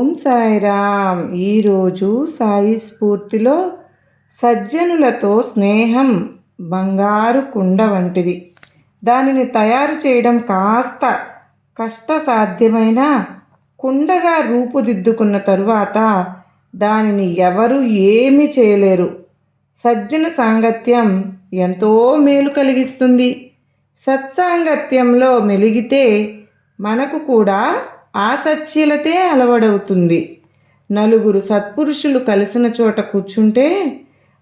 ఓం సాయిరామ్. ఈరోజు సాయి స్ఫూర్తిలో సజ్జనులతో స్నేహం బంగారు కుండ వంటిది. దానిని తయారు చేయడం కాస్త కష్టసాధ్యమైన కుండగా రూపుదిద్దుకున్న తరువాత దానిని ఎవరు ఏమి చేయలేరు. సజ్జన సాంగత్యం ఎంతో మేలు కలిగిస్తుంది. సత్సాంగత్యంలో మెలిగితే మనకు కూడా ఆ సచ్ఛీలతే అలవడవుతుంది. నలుగురు సత్పురుషులు కలిసిన చోట కూర్చుంటే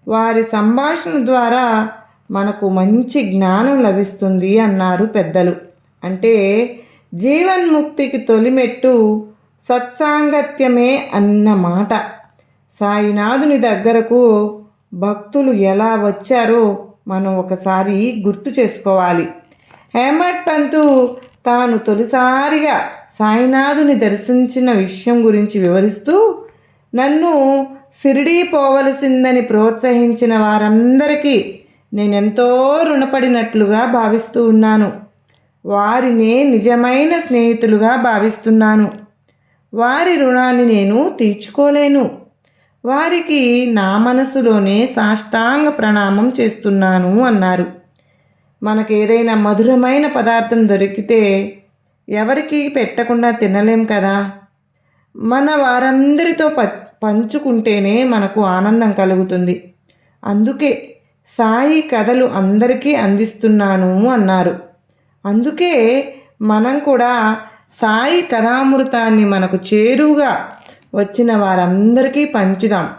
వారి సంభాషణ ద్వారా మనకు మంచి జ్ఞానం లభిస్తుంది అన్నారు పెద్దలు. అంటే జీవన్ముక్తికి తొలిమెట్టు సత్సాంగత్యమే అన్నమాట సాయినాథుని దగ్గరకు భక్తులు ఎలా వచ్చారో మనం ఒకసారి గుర్తు చేసుకోవాలి. హేమట్ అంటూ తాను తొలిసారిగా సాయినాథుని దర్శించిన విషయం గురించి వివరిస్తూ నన్ను సిరిడీ పోవలసిందని ప్రోత్సహించిన వారందరికీ నేనెంతో రుణపడినట్లుగా భావిస్తూ ఉన్నాను. వారినే నిజమైన స్నేహితులుగా భావిస్తున్నాను. వారి రుణాన్ని నేను తీర్చుకోలేను. వారికి నా మనసులోనే సాష్టాంగ ప్రణామం చేస్తున్నాను అన్నారు. మనకేదైనా ఏదైనా మధురమైన పదార్థం దొరికితే ఎవరికి పెట్టకుండా తినలేం కదా. మన వారందరితో ప పంచుకుంటేనే మనకు ఆనందం కలుగుతుంది. అందుకే సాయి కథలు అందరికీ అందిస్తున్నాను అన్నారు. అందుకే మనం కూడా సాయి కథామృతాన్ని మనకు చేరువుగా వచ్చిన వారందరికీ పంచుదాం.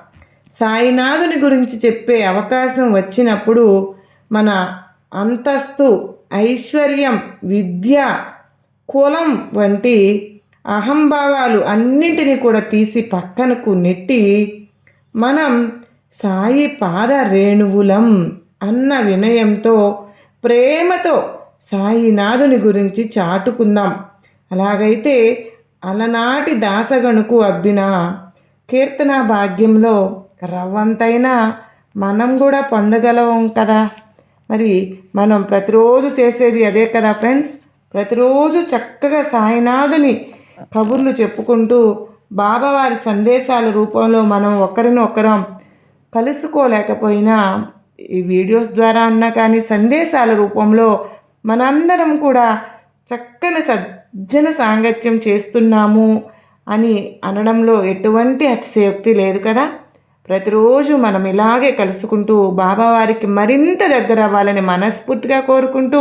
సాయినాథుని గురించి చెప్పే అవకాశం వచ్చినప్పుడు మన అంతస్తు ఐశ్వర్యం విద్య కులం వంటి అహంభావాలు అన్నింటినీ కూడా తీసి పక్కనకు నెట్టి మనం సాయి పాద రేణువులం అన్న వినయంతో ప్రేమతో సాయినాథుని గురించి చాటుకుందాం. అలాగైతే అలనాటి దాసగణుకు అబ్బిన కీర్తన భాగ్యంలో రవ్వంతైనా మనం కూడా పొందగలం కదా. మరి మనం ప్రతిరోజు చేసేది అదే కదా ఫ్రెండ్స్? ప్రతిరోజు చక్కగా సాయినాథుని కబుర్లు చెప్పుకుంటూ బాబావారి సందేశాల రూపంలో మనం ఒకరినొకరం కలుసుకోలేకపోయినా ఈ వీడియోస్ ద్వారా అన్నా కానీ సందేశాల రూపంలో మనందరం కూడా చక్కని సజ్జన సాంగత్యం చేస్తున్నాము అని అనడంలో ఎటువంటి అతిశయోక్తి లేదు కదా? ప్రతిరోజు మనం ఇలాగే కలుసుకుంటూ బాబావారికి మరింత దగ్గర అవ్వాలని మనస్ఫూర్తిగా కోరుకుంటూ